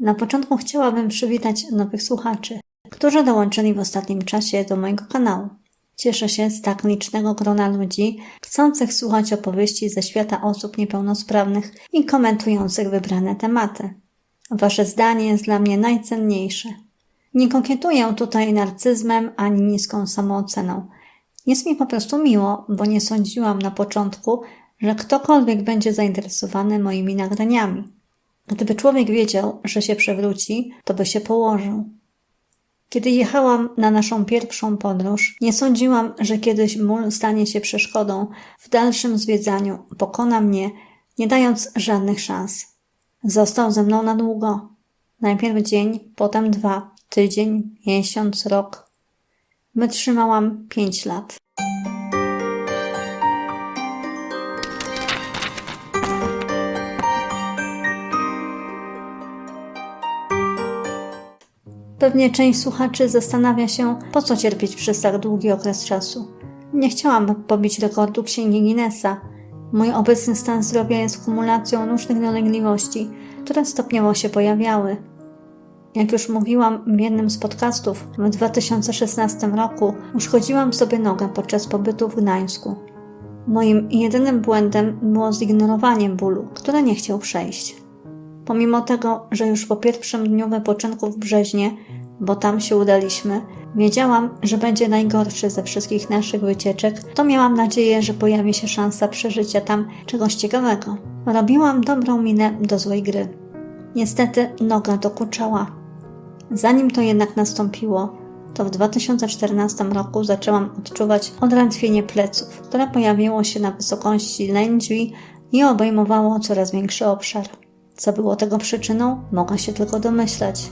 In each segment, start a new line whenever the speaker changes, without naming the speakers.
Na początku chciałabym przywitać nowych słuchaczy, którzy dołączyli w ostatnim czasie do mojego kanału. Cieszę się z tak licznego grona ludzi chcących słuchać opowieści ze świata osób niepełnosprawnych i komentujących wybrane tematy. Wasze zdanie jest dla mnie najcenniejsze. Nie kokietuję tutaj narcyzmem ani niską samooceną. Jest mi po prostu miło, bo nie sądziłam na początku, że ktokolwiek będzie zainteresowany moimi nagraniami. Gdyby człowiek wiedział, że się przewróci, to by się położył. Kiedy jechałam na naszą pierwszą podróż, nie sądziłam, że kiedyś ból stanie się przeszkodą w dalszym zwiedzaniu, pokona mnie, nie dając żadnych szans. Został ze mną na długo. Najpierw dzień, potem dwa, tydzień, miesiąc, rok. Wytrzymałam pięć lat. Pewnie część słuchaczy zastanawia się, po co cierpieć przez tak długi okres czasu. Nie chciałam pobić rekordu księgi Guinnessa. Mój obecny stan zdrowia jest kumulacją różnych dolegliwości, które stopniowo się pojawiały. Jak już mówiłam w jednym z podcastów, w 2016 roku uszkodziłam sobie nogę podczas pobytu w Gdańsku. Moim jedynym błędem było zignorowanie bólu, który nie chciał przejść. Pomimo tego, że już po pierwszym dniu wypoczynku w Brzeźnie, bo tam się udaliśmy, wiedziałam, że będzie najgorszy ze wszystkich naszych wycieczek, to miałam nadzieję, że pojawi się szansa przeżycia tam czegoś ciekawego. Robiłam dobrą minę do złej gry. Niestety noga dokuczała. Zanim to jednak nastąpiło, to w 2014 roku zaczęłam odczuwać odrętwienie pleców, które pojawiło się na wysokości lędźwi i obejmowało coraz większy obszar. Co było tego przyczyną, mogła się tylko domyślać.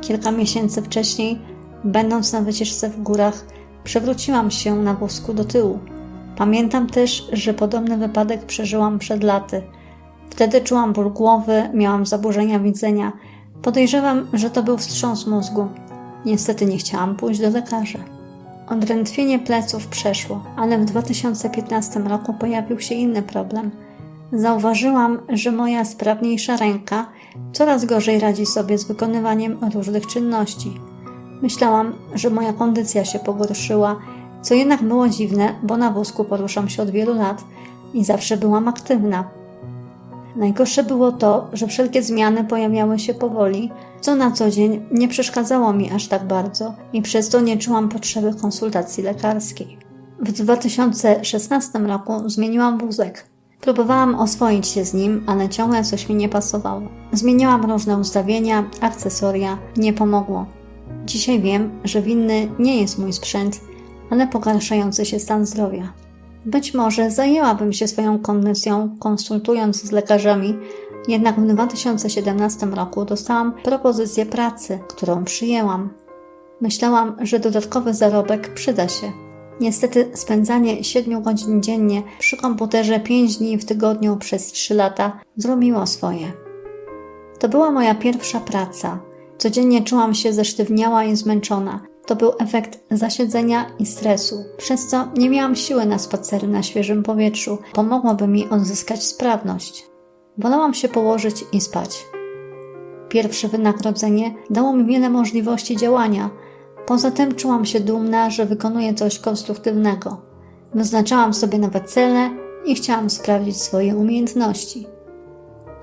Kilka miesięcy wcześniej, będąc na wycieczce w górach, przewróciłam się na wózku do tyłu. Pamiętam też, że podobny wypadek przeżyłam przed laty. Wtedy czułam ból głowy, miałam zaburzenia widzenia. Podejrzewam, że to był wstrząs mózgu. Niestety nie chciałam pójść do lekarza. Odrętwienie pleców przeszło, ale w 2015 roku pojawił się inny problem – Zauważyłam, że moja sprawniejsza ręka coraz gorzej radzi sobie z wykonywaniem różnych czynności. Myślałam, że moja kondycja się pogorszyła, co jednak było dziwne, bo na wózku poruszam się od wielu lat i zawsze byłam aktywna. Najgorsze było to, że wszelkie zmiany pojawiały się powoli, co na co dzień nie przeszkadzało mi aż tak bardzo i przez to nie czułam potrzeby konsultacji lekarskiej. W 2016 roku zmieniłam wózek. Próbowałam oswoić się z nim, ale ciągle coś mi nie pasowało. Zmieniałam różne ustawienia, akcesoria, nie pomogło. Dzisiaj wiem, że winny nie jest mój sprzęt, ale pogarszający się stan zdrowia. Być może zajęłabym się swoją kondycją, konsultując z lekarzami, jednak w 2017 roku dostałam propozycję pracy, którą przyjęłam. Myślałam, że dodatkowy zarobek przyda się. Niestety spędzanie 7 godzin dziennie przy komputerze 5 dni w tygodniu przez 3 lata zrobiło swoje. To była moja pierwsza praca. Codziennie czułam się zesztywniała i zmęczona. To był efekt zasiedzenia i stresu, przez co nie miałam siły na spacery na świeżym powietrzu. Pomogłoby mi odzyskać sprawność. Wolałam się położyć i spać. Pierwsze wynagrodzenie dało mi wiele możliwości działania – Poza tym czułam się dumna, że wykonuję coś konstruktywnego. Wyznaczałam sobie nowe cele i chciałam sprawdzić swoje umiejętności.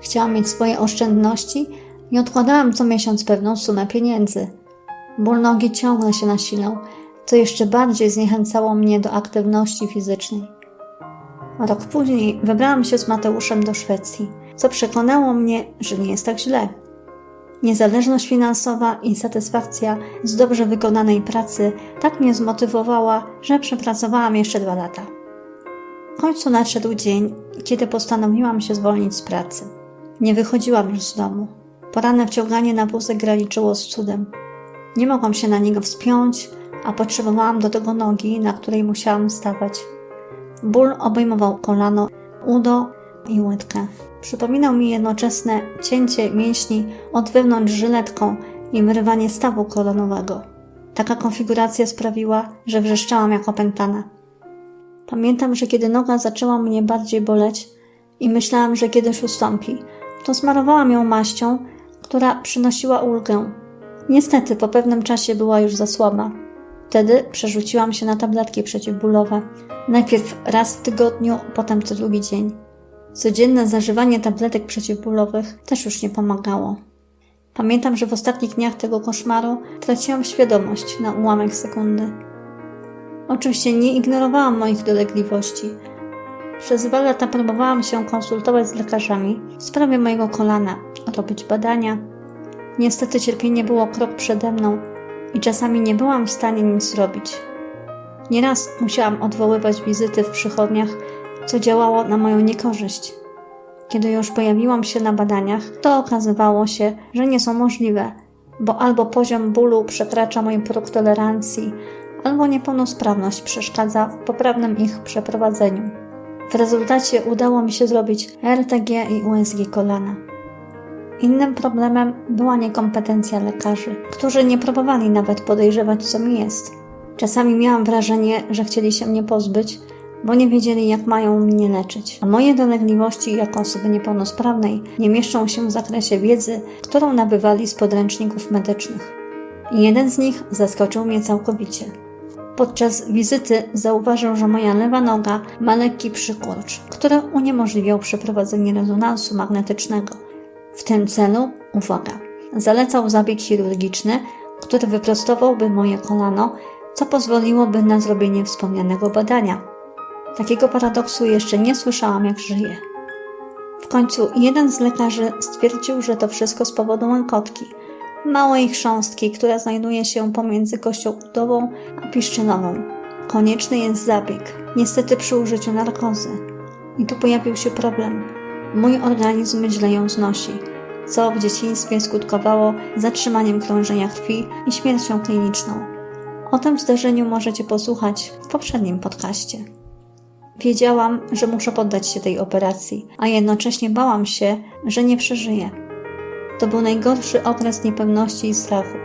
Chciałam mieć swoje oszczędności i odkładałam co miesiąc pewną sumę pieniędzy. Ból nogi ciągle się nasilał, co jeszcze bardziej zniechęcało mnie do aktywności fizycznej. Rok później wybrałam się z Mateuszem do Szwecji, co przekonało mnie, że nie jest tak źle. Niezależność finansowa i satysfakcja z dobrze wykonanej pracy tak mnie zmotywowała, że przepracowałam jeszcze dwa lata. W końcu nadszedł dzień, kiedy postanowiłam się zwolnić z pracy. Nie wychodziłam już z domu. Poranne wciąganie na wózek graniczyło z cudem. Nie mogłam się na niego wspiąć, a potrzebowałam do tego nogi, na której musiałam stawać. Ból obejmował kolano, udo i łydkę. Przypominał mi jednoczesne cięcie mięśni od wewnątrz żyletką i wyrywanie stawu kolonowego. Taka konfiguracja sprawiła, że wrzeszczałam jak opętana. Pamiętam, że kiedy noga zaczęła mnie bardziej boleć i myślałam, że kiedyś ustąpi, to smarowałam ją maścią, która przynosiła ulgę. Niestety, po pewnym czasie była już za słaba. Wtedy przerzuciłam się na tabletki przeciwbólowe. Najpierw raz w tygodniu, potem co drugi dzień. Codzienne zażywanie tabletek przeciwbólowych też już nie pomagało. Pamiętam, że w ostatnich dniach tego koszmaru traciłam świadomość na ułamek sekundy. Oczywiście nie ignorowałam moich dolegliwości. Przez dwa lata próbowałam się konsultować z lekarzami w sprawie mojego kolana, robić badania. Niestety cierpienie było krok przede mną i czasami nie byłam w stanie nic zrobić. Nieraz musiałam odwoływać wizyty w przychodniach, co działało na moją niekorzyść. Kiedy już pojawiłam się na badaniach, to okazywało się, że nie są możliwe, bo albo poziom bólu przekracza mój próg tolerancji, albo niepełnosprawność przeszkadza w poprawnym ich przeprowadzeniu. W rezultacie udało mi się zrobić RTG i USG kolana. Innym problemem była niekompetencja lekarzy, którzy nie próbowali nawet podejrzewać, co mi jest. Czasami miałam wrażenie, że chcieli się mnie pozbyć, bo nie wiedzieli, jak mają mnie leczyć. A moje dolegliwości jako osoby niepełnosprawnej nie mieszczą się w zakresie wiedzy, którą nabywali z podręczników medycznych. I jeden z nich zaskoczył mnie całkowicie. Podczas wizyty zauważył, że moja lewa noga ma lekki przykurcz, który uniemożliwiał przeprowadzenie rezonansu magnetycznego. W tym celu, uwaga, zalecał zabieg chirurgiczny, który wyprostowałby moje kolano, co pozwoliłoby na zrobienie wspomnianego badania. Takiego paradoksu jeszcze nie słyszałam, jak żyję. W końcu jeden z lekarzy stwierdził, że to wszystko z powodu łękotki, małej chrząstki, która znajduje się pomiędzy kością udową a piszczynową. Konieczny jest zabieg, niestety przy użyciu narkozy. I tu pojawił się problem. Mój organizm źle ją znosi, co w dzieciństwie skutkowało zatrzymaniem krążenia krwi i śmiercią kliniczną. O tym zdarzeniu możecie posłuchać w poprzednim podcaście. Wiedziałam, że muszę poddać się tej operacji, a jednocześnie bałam się, że nie przeżyję. To był najgorszy okres niepewności i strachu.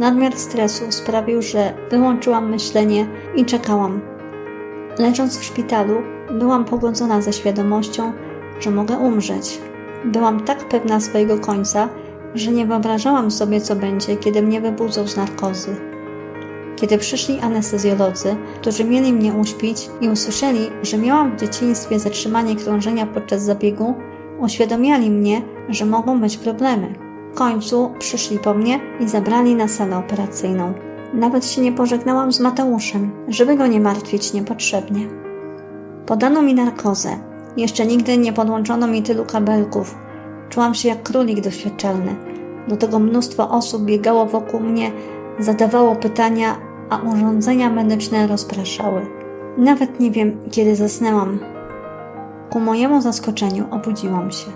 Nadmiar stresu sprawił, że wyłączyłam myślenie i czekałam. Leżąc w szpitalu, byłam pogodzona ze świadomością, że mogę umrzeć. Byłam tak pewna swojego końca, że nie wyobrażałam sobie, co będzie, kiedy mnie wybudzą z narkozy. Kiedy przyszli anestezjolodzy, którzy mieli mnie uśpić i usłyszeli, że miałam w dzieciństwie zatrzymanie krążenia podczas zabiegu, uświadomiali mnie, że mogą być problemy. W końcu przyszli po mnie i zabrali na salę operacyjną. Nawet się nie pożegnałam z Mateuszem, żeby go nie martwić niepotrzebnie. Podano mi narkozę. Jeszcze nigdy nie podłączono mi tylu kabelków. Czułam się jak królik doświadczalny. Do tego mnóstwo osób biegało wokół mnie, zadawało pytania, a urządzenia medyczne rozpraszały. Nawet nie wiem, kiedy zasnęłam. Ku mojemu zaskoczeniu obudziłam się.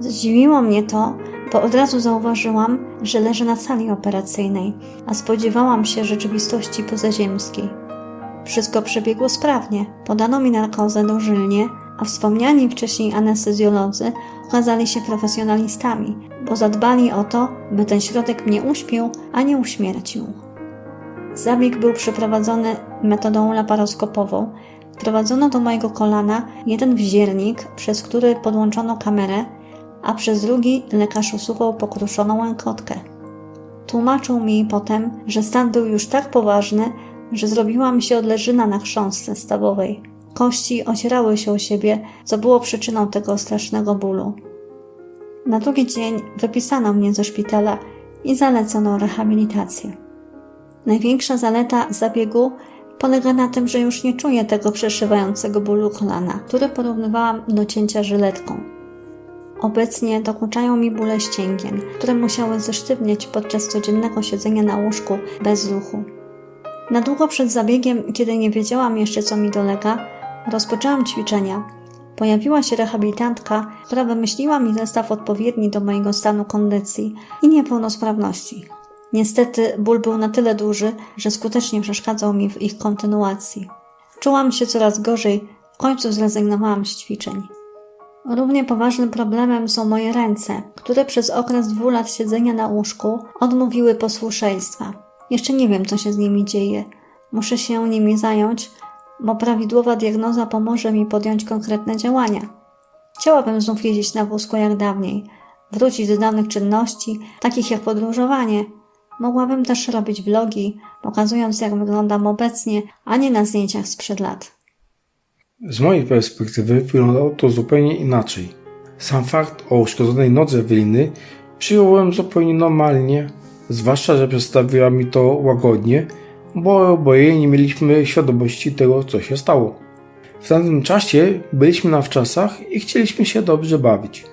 Zdziwiło mnie to, bo od razu zauważyłam, że leżę na sali operacyjnej, a spodziewałam się rzeczywistości pozaziemskiej. Wszystko przebiegło sprawnie. Podano mi narkozę dożylnie, a wspomniani wcześniej anestezjolodzy okazali się profesjonalistami, bo zadbali o to, by ten środek mnie uśpił, a nie uśmiercił. Zabieg był przeprowadzony metodą laparoskopową. Wprowadzono do mojego kolana jeden wziernik, przez który podłączono kamerę, a przez drugi lekarz usuwał pokruszoną łękotkę. Tłumaczył mi potem, że stan był już tak poważny, że zrobiła mi się odleżyna na chrząstce stawowej. Kości ocierały się o siebie, co było przyczyną tego strasznego bólu. Na drugi dzień wypisano mnie ze szpitala i zalecono rehabilitację. Największa zaleta zabiegu polega na tym, że już nie czuję tego przeszywającego bólu kolana, który porównywałam do cięcia żyletką. Obecnie dokuczają mi bóle ścięgien, które musiały zesztywnieć podczas codziennego siedzenia na łóżku bez ruchu. Na długo przed zabiegiem, kiedy nie wiedziałam jeszcze co mi dolega, rozpoczęłam ćwiczenia. Pojawiła się rehabilitantka, która wymyśliła mi zestaw odpowiedni do mojego stanu kondycji i niepełnosprawności. Niestety ból był na tyle duży, że skutecznie przeszkadzał mi w ich kontynuacji. Czułam się coraz gorzej, w końcu zrezygnowałam z ćwiczeń. Równie poważnym problemem są moje ręce, które przez okres dwóch lat siedzenia na łóżku odmówiły posłuszeństwa. Jeszcze nie wiem, co się z nimi dzieje. Muszę się nimi zająć, bo prawidłowa diagnoza pomoże mi podjąć konkretne działania. Chciałabym znów jeździć na wózku jak dawniej, wrócić do dawnych czynności, takich jak podróżowanie. Mogłabym też robić vlogi, pokazując jak wyglądam obecnie, a nie na zdjęciach sprzed lat.
Z mojej perspektywy wyglądało to zupełnie inaczej. Sam fakt o uszkodzonej nodze Eweliny przyjąłem zupełnie normalnie, zwłaszcza, że przedstawiła mi to łagodnie, bo oboje nie mieliśmy świadomości tego, co się stało. W tamtym czasie byliśmy na wczasach i chcieliśmy się dobrze bawić.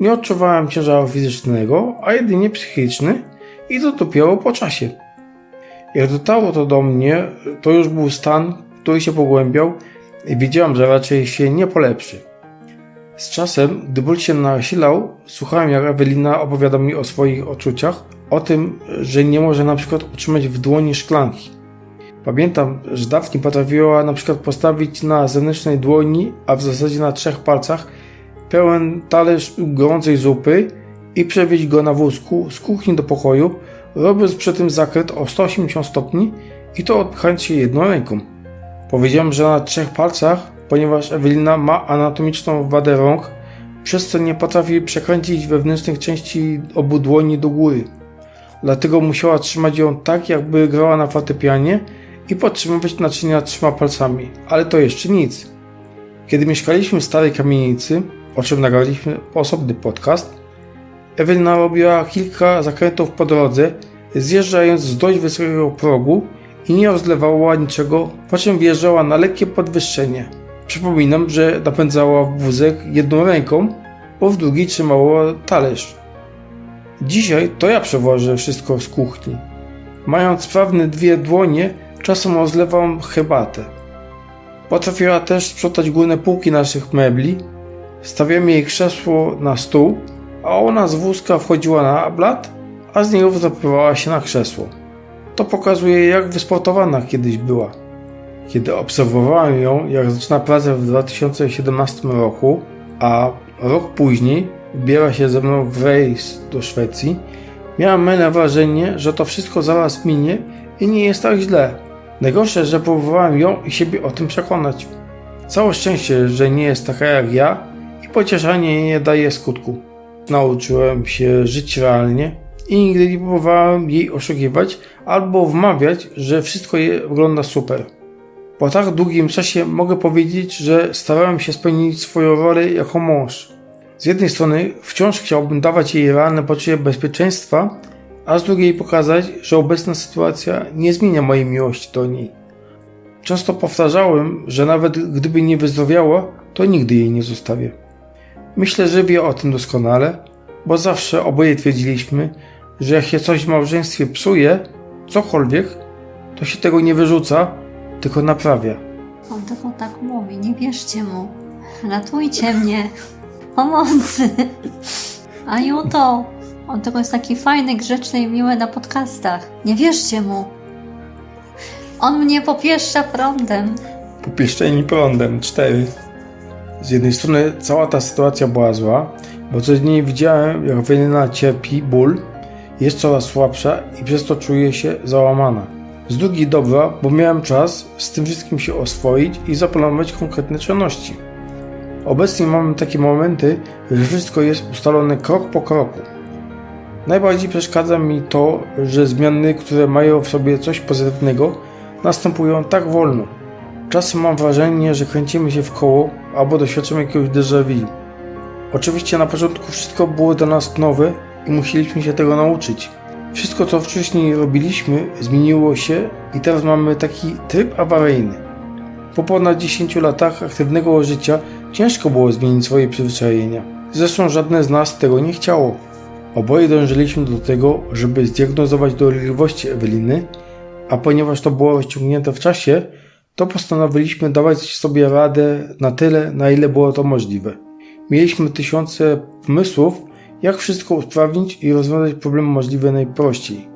Nie odczuwałem ciężaru fizycznego, a jedynie psychiczny i dopiero po czasie. Jak dotarło to do mnie, to już był stan, który się pogłębiał i wiedziałem, że raczej się nie polepszy. Z czasem, gdy ból się nasilał, słuchałem jak Ewelina opowiada mi o swoich odczuciach, o tym, że nie może na przykład utrzymać w dłoni szklanki. Pamiętam, że dawniej potrafiła na przykład postawić na zewnętrznej dłoni, a w zasadzie na trzech palcach, pełen talerz gorącej zupy i przewieźć go na wózku z kuchni do pokoju, robiąc przy tym zakręt o 180 stopni i to odpychając się jedną ręką. Powiedziałem, że na trzech palcach, ponieważ Ewelina ma anatomiczną wadę rąk, przez co nie potrafi przekręcić wewnętrznych części obu dłoni do góry. Dlatego musiała trzymać ją tak, jakby grała na fortepianie i podtrzymywać naczynia trzema palcami. Ale to jeszcze nic. Kiedy mieszkaliśmy w starej kamienicy, o czym nagraliśmy osobny podcast, Ewelina robiła kilka zakrętów po drodze, zjeżdżając z dość wysokiego progu i nie rozlewała niczego, po czym wjeżdżała na lekkie podwyższenie. Przypominam, że napędzała wózek jedną ręką, bo w drugiej trzymała talerz. Dzisiaj to ja przewożę wszystko z kuchni. Mając sprawne dwie dłonie, czasem rozlewam herbatę. Potrafiła też sprzątać górne półki naszych mebli. Stawiamy jej krzesło na stół, a ona z wózka wchodziła na blat, a z niego zapływała się na krzesło. To pokazuje, jak wysportowana kiedyś była. Kiedy obserwowałem ją, jak zaczyna pracę w 2017 roku, a rok później wybiera się ze mną w rejs do Szwecji, miałem mylne wrażenie, że to wszystko zaraz minie i nie jest tak źle. Najgorsze, że próbowałem ją i siebie o tym przekonać. Całe szczęście, że nie jest taka jak ja i pocieszanie nie daje skutku. Nauczyłem się żyć realnie i nigdy nie próbowałem jej oszukiwać albo wmawiać, że wszystko je wygląda super. Po tak długim czasie mogę powiedzieć, że starałem się spełnić swoją rolę jako mąż. Z jednej strony wciąż chciałbym dawać jej realne poczucie bezpieczeństwa, a z drugiej pokazać, że obecna sytuacja nie zmienia mojej miłości do niej. Często powtarzałem, że nawet gdyby nie wyzdrowiała, to nigdy jej nie zostawię. Myślę, że wie o tym doskonale, bo zawsze oboje twierdziliśmy, że jak się coś w małżeństwie psuje, cokolwiek, to się tego nie wyrzuca, tylko naprawia.
On tylko tak mówi, nie wierzcie mu. Ratujcie mnie. Pomocy. A Juto, on tylko jest taki fajny, grzeczny i miły na podcastach. Nie wierzcie mu. On mnie popieszcza prądem.
Popieszczeni prądem 4. Z jednej strony cała ta sytuacja była zła, bo codziennie widziałem, jak Ewelina cierpi ból, jest coraz słabsza i przez to czuje się załamana. Z drugiej dobra, bo miałem czas z tym wszystkim się oswoić i zaplanować konkretne czynności. Obecnie mamy takie momenty, że wszystko jest ustalone krok po kroku. Najbardziej przeszkadza mi to, że zmiany, które mają w sobie coś pozytywnego, następują tak wolno. Czasem mam wrażenie, że kręcimy się w koło albo doświadczamy jakiegoś déjà vu. Oczywiście na początku wszystko było dla nas nowe i musieliśmy się tego nauczyć. Wszystko co wcześniej robiliśmy zmieniło się i teraz mamy taki tryb awaryjny. Po ponad 10 latach aktywnego życia ciężko było zmienić swoje przyzwyczajenia. Zresztą żadne z nas tego nie chciało. Oboje dążyliśmy do tego, żeby zdiagnozować dolegliwości Eweliny, a ponieważ to było rozciągnięte w czasie, to postanowiliśmy dawać sobie radę na tyle, na ile było to możliwe. Mieliśmy tysiące pomysłów, jak wszystko usprawnić i rozwiązać problem możliwie najprościej.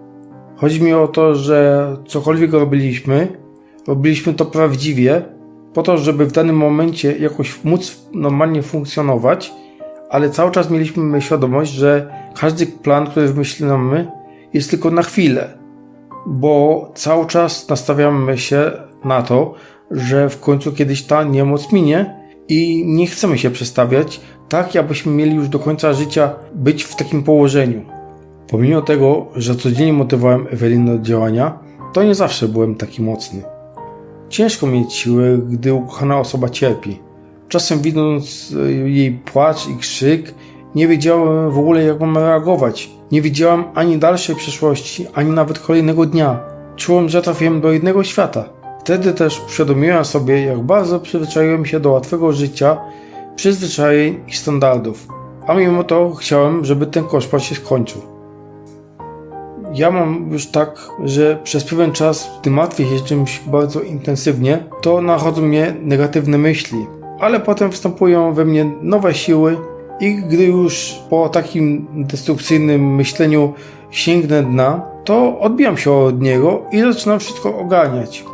Chodzi mi o to, że cokolwiek robiliśmy, robiliśmy to prawdziwie, po to, żeby w danym momencie jakoś móc normalnie funkcjonować, ale cały czas mieliśmy świadomość, że każdy plan, który wymyślimy, jest tylko na chwilę, bo cały czas nastawiamy się na to, że w końcu kiedyś ta niemoc minie i nie chcemy się przestawiać, Tak, abyśmy mieli już do końca życia być w takim położeniu. Pomimo tego, że codziennie motywowałem Ewelinę do działania, to nie zawsze byłem taki mocny. Ciężko mieć siłę, gdy ukochana osoba cierpi. Czasem widząc e, jej płacz i krzyk, nie wiedziałem w ogóle jak mam reagować. Nie widziałem ani dalszej przyszłości, ani nawet kolejnego dnia. Czułem, że trafiłem do innego świata. Wtedy też uświadomiłem sobie, jak bardzo przyzwyczaiłem się do łatwego życia, przyzwyczajeń i standardów. A mimo to chciałem, żeby ten koszmar się skończył. Ja mam już tak, że przez pewien czas, gdy martwię się czymś bardzo intensywnie, to nachodzą mnie negatywne myśli, ale potem wstępują we mnie nowe siły i gdy już po takim destrukcyjnym myśleniu sięgnę dna, to odbijam się od niego i zaczynam wszystko ogarniać.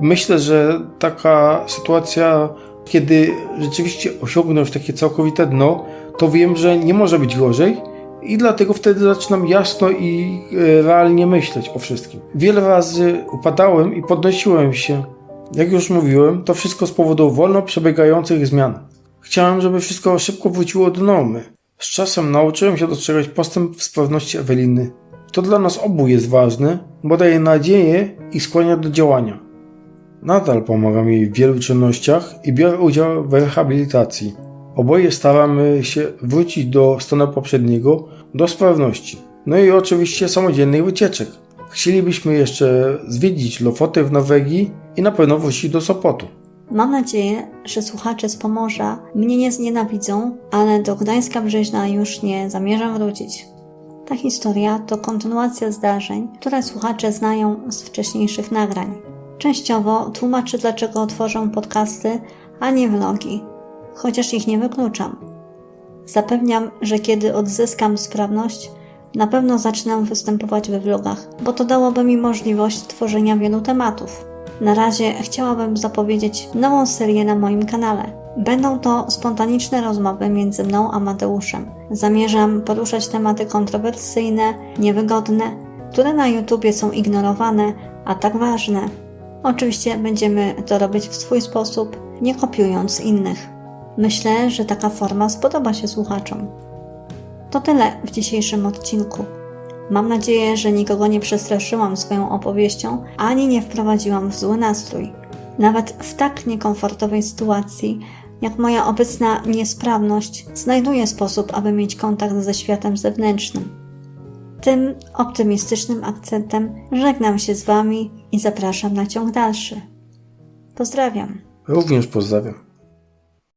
Myślę, że taka sytuacja, kiedy rzeczywiście osiągnę już takie całkowite dno, to wiem, że nie może być gorzej i dlatego wtedy zaczynam jasno i e, realnie myśleć o wszystkim. Wiele razy upadałem i podnosiłem się. Jak już mówiłem, to wszystko z powodu wolno przebiegających zmian. Chciałem, żeby wszystko szybko wróciło do normy. Z czasem nauczyłem się dostrzegać postęp w sprawności Eweliny. To dla nas obu jest ważne, bo daje nadzieję i skłania do działania. Nadal pomagam jej w wielu czynnościach i biorę udział w rehabilitacji. Oboje staramy się wrócić do stanu poprzedniego, do sprawności. No i oczywiście samodzielnych wycieczek. Chcielibyśmy jeszcze zwiedzić Lofoty w Norwegii i na pewno wrócić do Sopotu.
Mam nadzieję, że słuchacze z Pomorza mnie nie znienawidzą, ale do Gdańska Brzeźna już nie zamierzam wrócić. Ta historia to kontynuacja zdarzeń, które słuchacze znają z wcześniejszych nagrań. Częściowo tłumaczy, dlaczego tworzę podcasty, a nie vlogi, chociaż ich nie wykluczam. Zapewniam, że kiedy odzyskam sprawność, na pewno zacznę występować we vlogach, bo to dałoby mi możliwość tworzenia wielu tematów. Na razie chciałabym zapowiedzieć nową serię na moim kanale. Będą to spontaniczne rozmowy między mną a Mateuszem. Zamierzam poruszać tematy kontrowersyjne, niewygodne, które na YouTubie są ignorowane, a tak ważne. Oczywiście będziemy to robić w swój sposób, nie kopiując innych. Myślę, że taka forma spodoba się słuchaczom. To tyle w dzisiejszym odcinku. Mam nadzieję, że nikogo nie przestraszyłam swoją opowieścią, ani nie wprowadziłam w zły nastrój. Nawet w tak niekomfortowej sytuacji, jak moja obecna niesprawność, znajduję sposób, aby mieć kontakt ze światem zewnętrznym. Tym optymistycznym akcentem żegnam się z Wami i zapraszam na ciąg dalszy. Pozdrawiam.
Również pozdrawiam.